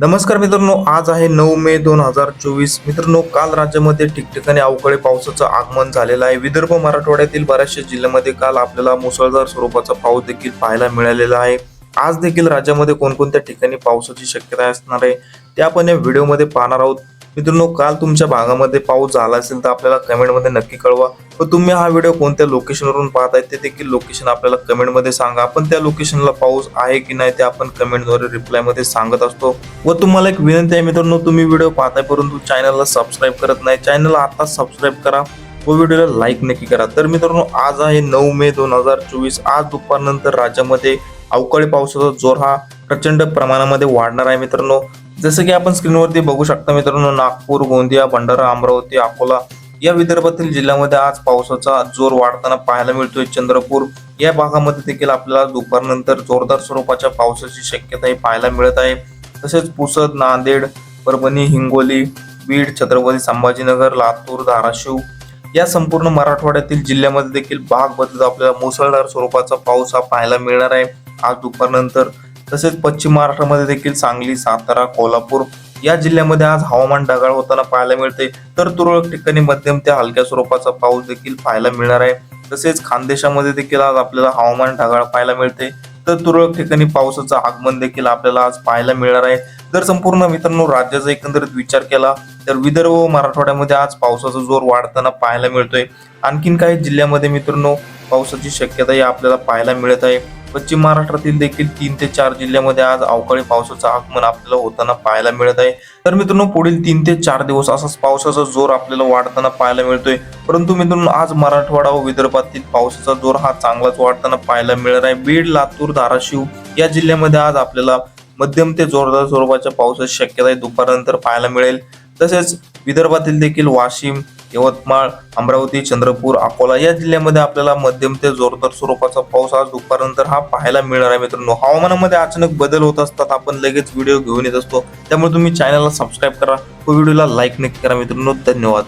नमस्कार मित्रांनो आज आहे नऊ मे दोन हजार चोवीस. मित्रांनो काल राज्यामध्ये ठिकठिकाणी अवकाळी पावसाचं आगमन झालेलं आहे. विदर्भ मराठवाड्यातील बऱ्याचशा जिल्ह्यामध्ये काल आपल्याला मुसळधार स्वरूपाचा पाऊस देखील पाहायला मिळालेला आहे. आज देखील राज्यामध्ये कोणकोणत्या ठिकाणी पावसाची शक्यता असणार आहे ते आपण या व्हिडिओमध्ये पाहणार आहोत. मित्रांनो काल तुमच्या भागामध्ये पाऊस झाला असेल तर आपल्याला कमेंटमध्ये नक्की कळवा. व तुम्ही हा व्हिडिओ कोणत्या लोकेशनवरून पाहताय ते देखील लोकेशन आपल्याला कमेंटमध्ये सांगा. आपण त्या लोकेशनला पाऊस आहे की नाही ते आपण कमेंटद्वारे रिप्लायमध्ये सांगत असतो. व तुम्हाला एक विनंती आहे मित्रांनो तुम्ही व्हिडिओ पाहताय परंतु चॅनलला सबस्क्राईब करत नाही. चॅनलला आता सबस्क्राईब करा व व्हिडिओला लाईक नक्की करा. तर मित्रांनो आज आहे नऊ मे दोन हजार चोवीस. आज दुपारनंतर राज्यामध्ये अवकाळी पावसाचा जोर हा प्रचंड प्रमाणामध्ये वाढणार आहे मित्रांनो. जसं की आपण स्क्रीनवरती बघू शकता मित्रांनो नागपूर गोंदिया भंडारा अमरावती अकोला या विदर्भातील जिल्ह्यामध्ये आज पावसाचा जोर वाढताना पाहायला मिळतोय. चंद्रपूर या भागामध्ये देखील आपल्याला दुपारनंतर जोरदार स्वरूपाच्या पावसाची शक्यताही पाहायला मिळत आहे. तसेच पुसद नांदेड परभणी हिंगोली बीड छत्रपती संभाजीनगर लातूर धाराशिव या संपूर्ण मराठवाड्यातील जिल्ह्यामध्ये देखील भाग बदलत आपल्याला मुसळधार स्वरूपाचा पाऊस हा पाहायला मिळणार आहे. आज दुपारनंतर तसेच पश्चिम महाराष्ट्रामध्ये देखील सांगली सातारा कोल्हापूर या जिल्ह्यामध्ये आज हवामान ढगाळ होताना पाहायला मिळते. तर तुरळक ठिकाणी मध्यम ते हलक्या स्वरूपाचा पाऊस देखील पाहायला मिळणार आहे. तसेच खानदेशामध्ये देखील आज आपल्याला हवामान ढगाळ पाहायला मिळते. तर तुरळक ठिकाणी पावसाचं आगमन देखील आपल्याला आज पाहायला मिळणार आहे. जर संपूर्ण मित्रांनो राज्याचा एकंदरीत विचार केला तर विदर्भ व मराठवाड्यामध्ये आज पावसाचा जोर वाढताना पाहायला मिळतोय. आणखीन काही जिल्ह्यामध्ये मित्रांनो पावसाची शक्यताही आपल्याला पाहायला मिळत आहे. पश्चिम महाराष्ट्रातील देखील तीन ते चार जिल्ह्यामध्ये आज अवकाळी पावसाचं आगमन आपल्याला होताना पाहायला मिळत आहे. तर मित्रांनो पुढील तीन ते चार दिवस असाच पावसाचा जोर आपल्याला वाढताना पाहायला मिळतोय. परंतु मित्रांनो आज मराठवाडा व विदर्भातील पावसाचा जोर हा चांगलाच वाढताना पाहायला मिळत आहे. बीड लातूर धाराशिव या जिल्ह्यामध्ये आज आपल्याला मध्यम ते जोरदार स्वरूपाच्या पावसाची शक्यता आहे. दुपारनंतर पाहायला मिळेल. तसेच विदर्भातील देखील वाशिम यवतमाळ अमरावती चंद्रपूर अकोला या जिल्ह्यामध्ये आपल्याला मध्यम ते जोरदार स्वरूपाचा पाऊस आज दुपारनंतर हा पाहायला मिळणार आहे. मित्रांनो हवामानामध्ये अचानक बदल होत असतात आपण लगेच व्हिडिओ घेऊन येत असतो. त्यामुळे तुम्ही चॅनलला सबस्क्राईब करा व व्हिडिओला लाईक नक्की करा मित्रांनो. धन्यवाद.